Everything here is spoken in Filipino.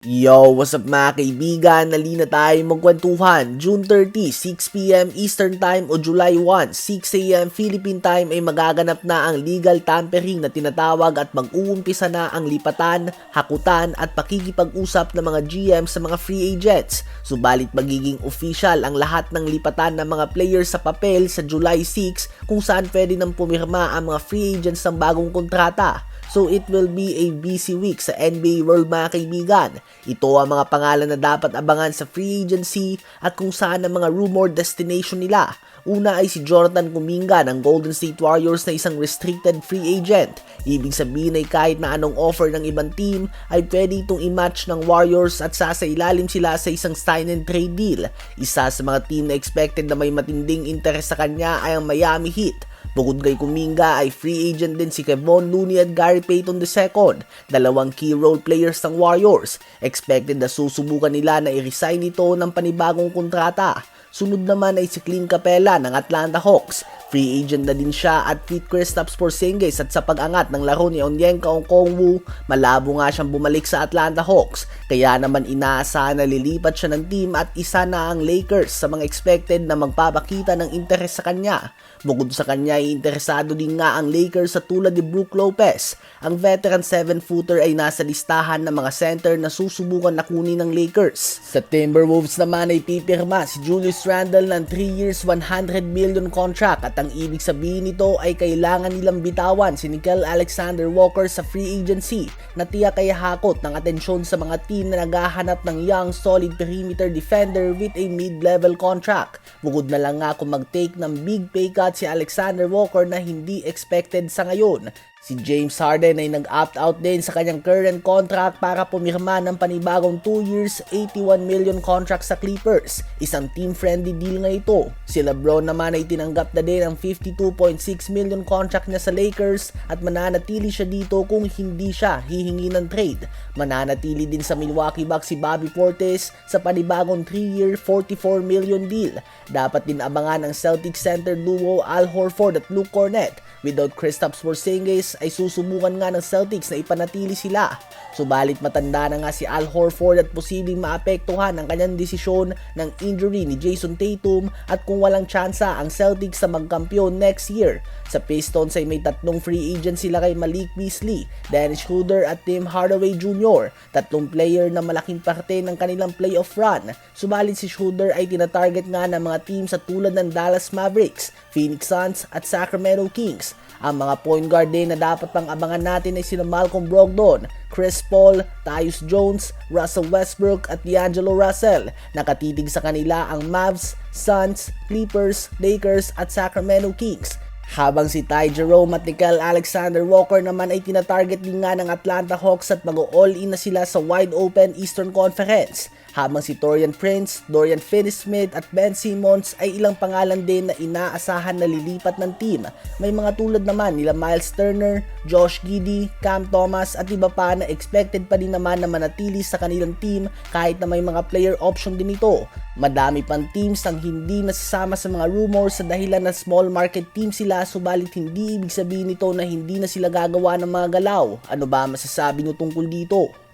Yo, what's up mga kaibigan? Nalina tayo magkwentuhan. June 30, 6pm Eastern Time o July 1, 6am Philippine Time ay magaganap na ang legal tampering na tinatawag at mag-uumpisa na ang lipatan, hakutan at pakikipag-usap ng mga GM sa mga free agents. Subalit magiging official ang lahat ng lipatan ng mga players sa papel sa July 6 kung saan pwede nang pumirma ang mga free agents ng bagong kontrata. So it will be a busy week sa NBA World mga kaibigan. Ito ang mga pangalan na dapat abangan sa free agency at kung saan ang mga rumored destination nila. Una ay si Jonathan Kuminga ng Golden State Warriors na isang restricted free agent. Ibig sabihin ay kahit na anong offer ng ibang team ay pwede itong i-match ng Warriors at sasailalim sila sa isang sign and trade deal. Isa sa mga team na expected na may matinding interes sa kanya ay ang Miami Heat. Bukod kay Kuminga ay free agent din si Kevon Looney at Gary Payton II, dalawang key role players ng Warriors. Expected na susubukan nila na i-resign ito ng panibagong kontrata. Sunod naman ay si Clint Capella ng Atlanta Hawks. Free agent na din siya at fit Kristaps Porzingis at sa pag-angat ng laro ni Onyeka Okongwu, malabo nga siyang bumalik sa Atlanta Hawks. Kaya naman inaasahan na lilipat siya ng team at isa na ang Lakers sa mga expected na magpapakita ng interes sa kanya. Bukod sa kanya interesado din nga ang Lakers sa tulad ni Brook Lopez. Ang veteran 7-footer ay nasa listahan ng mga center na susubukan na kunin ng Lakers. Sa Timberwolves naman ay pipirma si Julius Randle ng 3 years 100 million contract at ang ibig sabihin nito ay kailangan nilang bitawan si Nickel Alexander Walker sa free agency na tiyak ay hakot ng atensyon sa mga team na naghahanap ng young solid perimeter defender with a mid-level contract. Bukod na lang nga kung mag-take ng big pay cut si Alexander Walker na hindi expected sa ngayon. Si James Harden ay nag-opt out din sa kanyang current contract para pumirma ng panibagong 2 years 81 million contract sa Clippers. Isang team-friendly deal nga ito. Si LeBron naman ay tinanggap na din ang 52.6 million contract niya sa Lakers at mananatili siya dito kung hindi siya hihingi ng trade. Mananatili din sa Milwaukee Bucks si Bobby Portis sa panibagong 3-year 44 million deal. Dapat din abangan ang Celtics center duo Al Horford at Luke Cornett. Without Kristaps Porzingis ay susubukan nga ng Celtics na ipanatili sila. Subalit matanda na nga si Al Horford at posibleng maapektuhan ang kanyang desisyon ng injury ni Jason Tatum at kung walang tsansa ang Celtics sa magkampiyon next year. Sa Pistons ay may tatlong free agent sila kay Malik Beasley, Dennis Schroeder at Tim Hardaway Jr. Tatlong player na malaking parte ng kanilang playoff run. Subalit si Schroeder ay tinatarget nga ng mga team sa tulad ng Dallas Mavericks, Phoenix Suns at Sacramento Kings. Ang mga point guard din na dapat pang abangan natin ay sina Malcolm Brogdon, Chris Paul, Tyus Jones, Russell Westbrook at D'Angelo Russell. Nakatitig sa kanila ang Mavs, Suns, Clippers, Lakers at Sacramento Kings. Habang si Ty Jerome at Nickel Alexander Walker naman ay tinatarget din nga ng Atlanta Hawks at mag-all-in na sila sa wide open Eastern Conference. Habang si Torian Prince, Dorian Finney-Smith at Ben Simmons ay ilang pangalan din na inaasahan na lilipat ng team. May mga tulad naman nila Miles Turner, Josh Giddy, Cam Thomas at iba pa na expected pa din naman na manatili sa kanilang team kahit na may mga player option din ito. Madami pang teams ang hindi nasasama sa mga rumors sa dahilan na small market team sila subalit hindi ibig sabihin nito na hindi na sila gagawa ng mga galaw. Ano ba masasabi nyo tungkol dito?